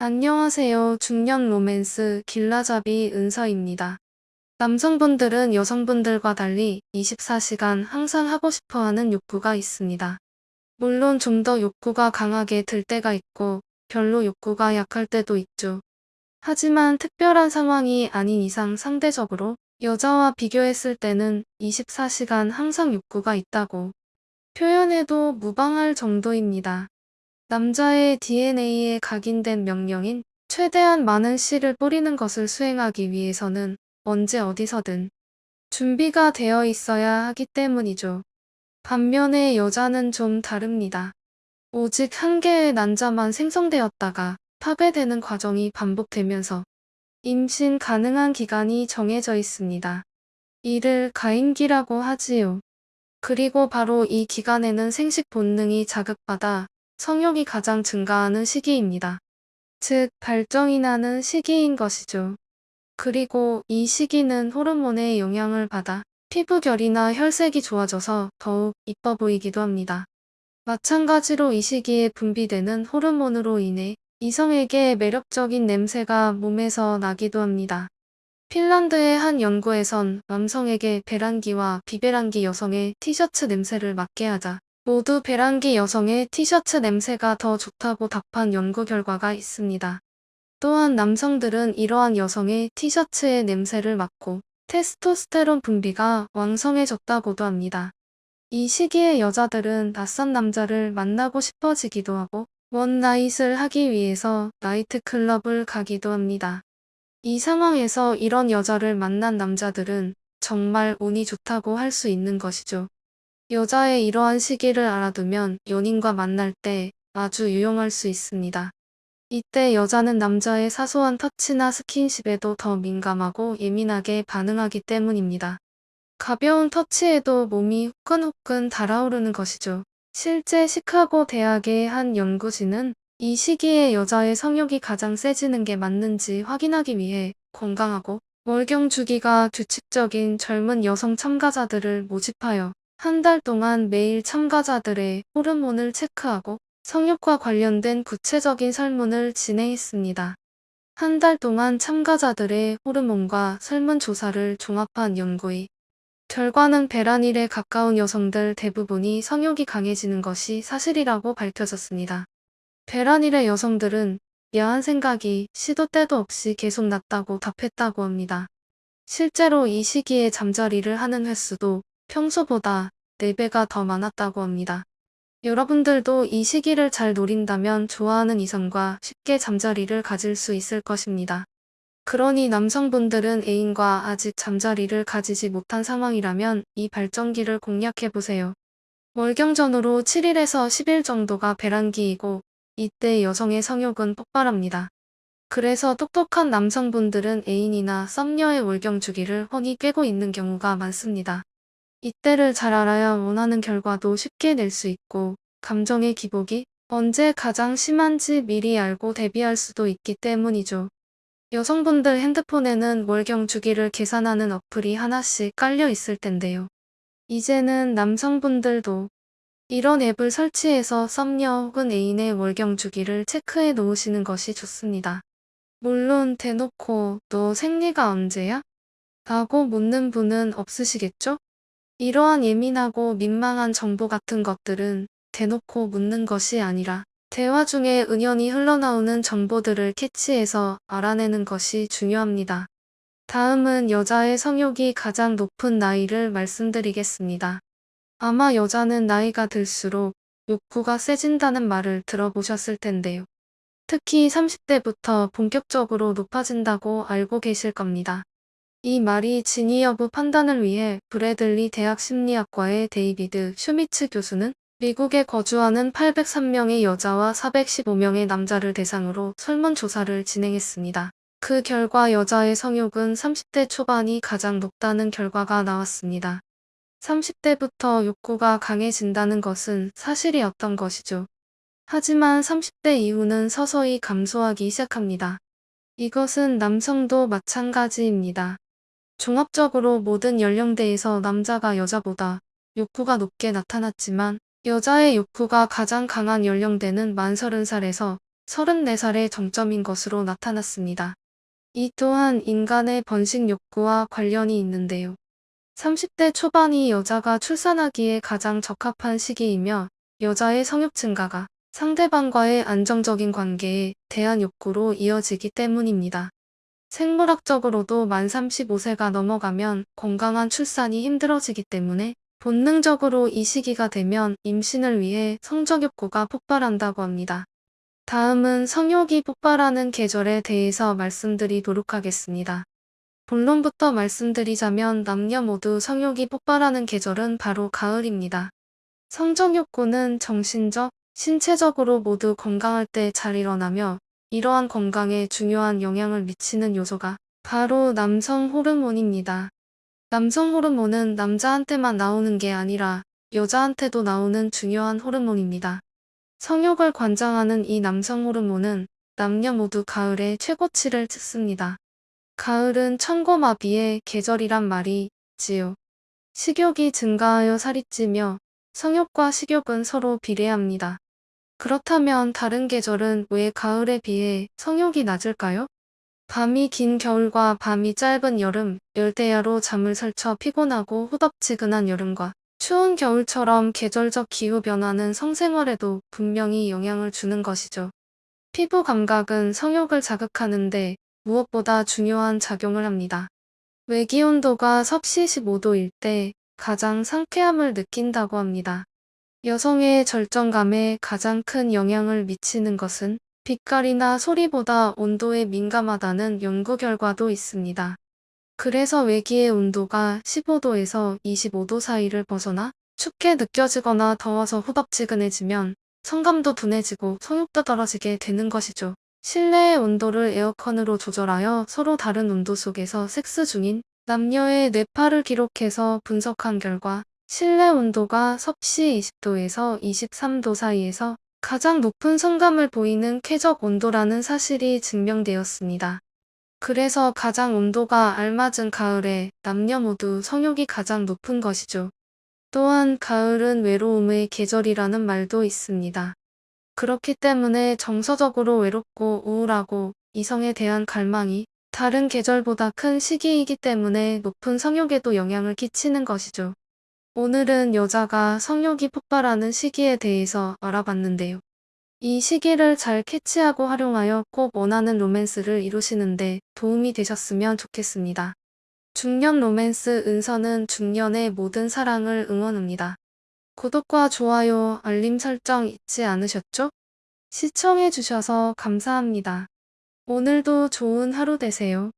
안녕하세요. 중년 로맨스 길라잡이 은서입니다. 남성분들은 여성분들과 달리 24시간 항상 하고 싶어 하는 욕구가 있습니다. 물론 좀 더 욕구가 강하게 들 때가 있고 별로 욕구가 약할 때도 있죠. 하지만 특별한 상황이 아닌 이상 상대적으로 여자와 비교했을 때는 24시간 항상 욕구가 있다고 표현해도 무방할 정도입니다. 남자의 DNA에 각인된 명령인 최대한 많은 씨를 뿌리는 것을 수행하기 위해서는 언제 어디서든 준비가 되어 있어야 하기 때문이죠. 반면에 여자는 좀 다릅니다. 오직 한 개의 난자만 생성되었다가 파괴되는 과정이 반복되면서 임신 가능한 기간이 정해져 있습니다. 이를 가임기라고 하지요. 그리고 바로 이 기간에는 생식 본능이 자극받아 성욕이 가장 증가하는 시기입니다. 즉, 발정이 나는 시기인 것이죠. 그리고 이 시기는 호르몬의 영향을 받아 피부결이나 혈색이 좋아져서 더욱 이뻐 보이기도 합니다. 마찬가지로 이 시기에 분비되는 호르몬으로 인해 이성에게 매력적인 냄새가 몸에서 나기도 합니다. 핀란드의 한 연구에선 남성에게 베란기와 비베란기 여성의 티셔츠 냄새를 맡게 하자 모두 베란기 여성의 티셔츠 냄새가 더 좋다고 답한 연구 결과가 있습니다. 또한 남성들은 이러한 여성의 티셔츠의 냄새를 맡고 테스토스테론 분비가 왕성해졌다고도 합니다. 이 시기에 여자들은 낯선 남자를 만나고 싶어지기도 하고 원나잇을 하기 위해서 나이트클럽을 가기도 합니다. 이 상황에서 이런 여자를 만난 남자들은 정말 운이 좋다고 할 수 있는 것이죠. 여자의 이러한 시기를 알아두면 연인과 만날 때 아주 유용할 수 있습니다. 이때 여자는 남자의 사소한 터치나 스킨십에도 더 민감하고 예민하게 반응하기 때문입니다. 가벼운 터치에도 몸이 후끈후끈 달아오르는 것이죠. 실제 시카고 대학의 한 연구진은 이 시기에 여자의 성욕이 가장 세지는 게 맞는지 확인하기 위해 건강하고 월경 주기가 규칙적인 젊은 여성 참가자들을 모집하여 한 달 동안 매일 참가자들의 호르몬을 체크하고 성욕과 관련된 구체적인 설문을 진행했습니다. 한 달 동안 참가자들의 호르몬과 설문조사를 종합한 연구의 결과는 베란일에 가까운 여성들 대부분이 성욕이 강해지는 것이 사실이라고 밝혀졌습니다. 베란일의 여성들은 야한 생각이 시도 때도 없이 계속 났다고 답했다고 합니다. 실제로 이 시기에 잠자리를 하는 횟수도 평소보다 4배가 더 많았다고 합니다. 여러분들도 이 시기를 잘 노린다면 좋아하는 이성과 쉽게 잠자리를 가질 수 있을 것입니다. 그러니 남성분들은 애인과 아직 잠자리를 가지지 못한 상황이라면 이 발정기를 공략해보세요. 월경전으로 7일에서 10일 정도가 배란기이고 이때 여성의 성욕은 폭발합니다. 그래서 똑똑한 남성분들은 애인이나 썸녀의 월경 주기를 훤히 꿰고 있는 경우가 많습니다. 이때를 잘 알아야 원하는 결과도 쉽게 낼 수 있고 감정의 기복이 언제 가장 심한지 미리 알고 대비할 수도 있기 때문이죠. 여성분들 핸드폰에는 월경 주기를 계산하는 어플이 하나씩 깔려 있을 텐데요. 이제는 남성분들도 이런 앱을 설치해서 썸녀 혹은 애인의 월경 주기를 체크해 놓으시는 것이 좋습니다. 물론 대놓고 너 생리가 언제야? 라고 묻는 분은 없으시겠죠? 이러한 예민하고 민망한 정보 같은 것들은 대놓고 묻는 것이 아니라 대화 중에 은연히 흘러나오는 정보들을 캐치해서 알아내는 것이 중요합니다. 다음은 여자의 성욕이 가장 높은 나이를 말씀드리겠습니다. 아마 여자는 나이가 들수록 욕구가 세진다는 말을 들어보셨을 텐데요. 특히 30대부터 본격적으로 높아진다고 알고 계실 겁니다. 이 말이 진위 여부 판단을 위해 브래들리 대학 심리학과의 데이비드 슈미츠 교수는 미국에 거주하는 803명의 여자와 415명의 남자를 대상으로 설문조사를 진행했습니다. 그 결과 여자의 성욕은 30대 초반이 가장 높다는 결과가 나왔습니다. 30대부터 욕구가 강해진다는 것은 사실이었던 것이죠. 하지만 30대 이후는 서서히 감소하기 시작합니다. 이것은 남성도 마찬가지입니다. 종합적으로 모든 연령대에서 남자가 여자보다 욕구가 높게 나타났지만 여자의 욕구가 가장 강한 연령대는 만 30살에서 34살의 정점인 것으로 나타났습니다. 이 또한 인간의 번식 욕구와 관련이 있는데요. 30대 초반이 여자가 출산하기에 가장 적합한 시기이며 여자의 성욕 증가가 상대방과의 안정적인 관계에 대한 욕구로 이어지기 때문입니다. 생물학적으로도 만 35세가 넘어가면 건강한 출산이 힘들어지기 때문에 본능적으로 이 시기가 되면 임신을 위해 성적 욕구가 폭발한다고 합니다. 다음은 성욕이 폭발하는 계절에 대해서 말씀드리도록 하겠습니다. 본론부터 말씀드리자면 남녀 모두 성욕이 폭발하는 계절은 바로 가을입니다. 성적 욕구는 정신적, 신체적으로 모두 건강할 때 잘 일어나며 이러한 건강에 중요한 영향을 미치는 요소가 바로 남성 호르몬입니다. 남성 호르몬은 남자한테만 나오는 게 아니라 여자한테도 나오는 중요한 호르몬입니다. 성욕을 관장하는 이 남성 호르몬은 남녀 모두 가을에 최고치를 찍습니다. 가을은 천고마비의 계절이란 말이 지요. 식욕이 증가하여 살이 찌며 성욕과 식욕은 서로 비례합니다. 그렇다면 다른 계절은 왜 가을에 비해 성욕이 낮을까요? 밤이 긴 겨울과 밤이 짧은 여름, 열대야로 잠을 설쳐 피곤하고 후덥지근한 여름과 추운 겨울처럼 계절적 기후 변화는 성생활에도 분명히 영향을 주는 것이죠. 피부 감각은 성욕을 자극하는데 무엇보다 중요한 작용을 합니다. 외기 온도가 섭씨 15도일 때 가장 상쾌함을 느낀다고 합니다. 여성의 절정감에 가장 큰 영향을 미치는 것은 빛깔이나 소리보다 온도에 민감하다는 연구 결과도 있습니다. 그래서 외기의 온도가 15도에서 25도 사이를 벗어나 춥게 느껴지거나 더워서 후덥지근해지면 성감도 둔해지고 성욕도 떨어지게 되는 것이죠. 실내의 온도를 에어컨으로 조절하여 서로 다른 온도 속에서 섹스 중인 남녀의 뇌파를 기록해서 분석한 결과 실내 온도가 섭씨 20도에서 23도 사이에서 가장 높은 성감을 보이는 쾌적 온도라는 사실이 증명되었습니다. 그래서 가장 온도가 알맞은 가을에 남녀 모두 성욕이 가장 높은 것이죠. 또한 가을은 외로움의 계절이라는 말도 있습니다. 그렇기 때문에 정서적으로 외롭고 우울하고 이성에 대한 갈망이 다른 계절보다 큰 시기이기 때문에 높은 성욕에도 영향을 끼치는 것이죠. 오늘은 여자가 성욕이 폭발하는 시기에 대해서 알아봤는데요. 이 시기를 잘 캐치하고 활용하여 꼭 원하는 로맨스를 이루시는데 도움이 되셨으면 좋겠습니다. 중년 로맨스 은서는 중년의 모든 사랑을 응원합니다. 구독과 좋아요, 알림 설정 잊지 않으셨죠? 시청해주셔서 감사합니다. 오늘도 좋은 하루 되세요.